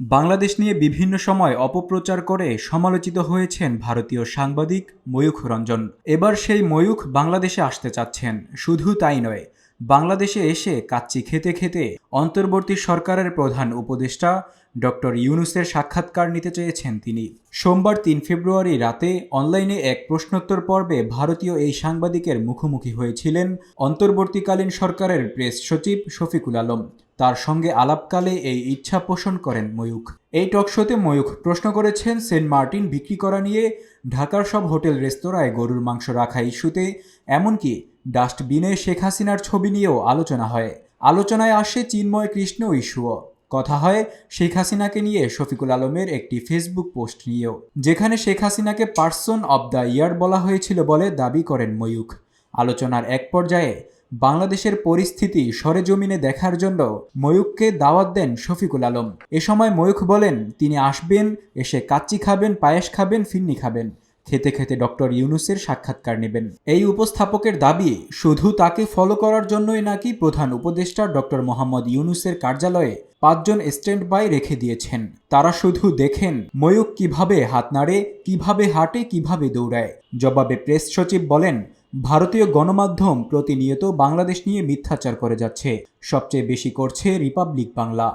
বাংলাদেশ নিয়ে বিভিন্ন সময় অপপ্রচার করে সমালোচিত হয়েছেন ভারতীয় সাংবাদিক ময়ূখ রঞ্জন। এবার সেই ময়ূখ বাংলাদেশে আসতে চাচ্ছেন। শুধু তাই নয়, বাংলাদেশে এসে কাচ্চি খেতে খেতে অন্তর্বর্তী সরকারের প্রধান উপদেষ্টা ডক্টর ইউনুসের সাক্ষাৎকার নিতে চেয়েছেন তিনি। সোমবার তিন ফেব্রুয়ারি রাতে অনলাইনে এক প্রশ্নোত্তর পর্বে ভারতীয় এই সাংবাদিকের মুখোমুখি হয়েছিলেন অন্তর্বর্তীকালীন সরকারের প্রেস সচিব শফিকুল আলম। তার সঙ্গে আলাপকালে এই ইচ্ছা পোষণ করেন ময়ূখ। এই টকশোতে ময়ূখ প্রশ্ন করেছেন, সেন্ট মার্টিন বিক্রি করা নিয়ে ঢাকার সব হোটেল, রেস্তোরাঁয় গরুর মাংস রাখা ইস্যুতে, এমনকি ডাস্টবিনে শেখ হাসিনার ছবি নিয়েও আলোচনা হয়। আলোচনায় আসে চিন্ময় কৃষ্ণ ইস্যুও। কথা হয় শেখ হাসিনাকে নিয়ে শফিকুল আলমের একটি ফেসবুক পোস্ট নিয়েও, যেখানে শেখ হাসিনাকে পার্সন অব দ্য ইয়ার বলা হয়েছিল বলে দাবি করেন ময়ূখ। আলোচনার এক পর্যায়ে বাংলাদেশের পরিস্থিতি সরেজমিনে দেখার জন্য ময়ূককে দাওয়াত দেন শফিকুল আলম। এ সময় ময়ূখ বলেন, তিনি আসবেন, এসে কাচ্চি খাবেন, পায়েস খাবেন, ফিন্নি খাবেন। খেতে খেতে ডক্টর ইউনুসের সাক্ষাৎকার নেবেন। এই উপস্থাপকের দাবি, শুধু তাকে ফলো করার জন্যই নাকি প্রধান উপদেষ্টা ডক্টর মোহাম্মদ ইউনুসের কার্যালয়ে পাঁচজন স্ট্যান্ড বাই রেখে দিয়েছেন। তারা শুধু দেখেন ময়ূক কীভাবে হাত নাড়ে, কীভাবে হাঁটে, কীভাবে দৌড়ায়। জবাবে প্রেস সচিব বলেন ভারতীয় গণমাধ্যম প্রতিনিয়ত বাংলাদেশ নিয়ে মিথ্যাচার করে যাচ্ছে। সবচেয়ে বেশি করছে Republic Bangla.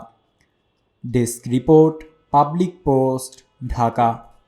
Desk report, public post, Dhaka.